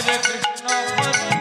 Hare Krishna.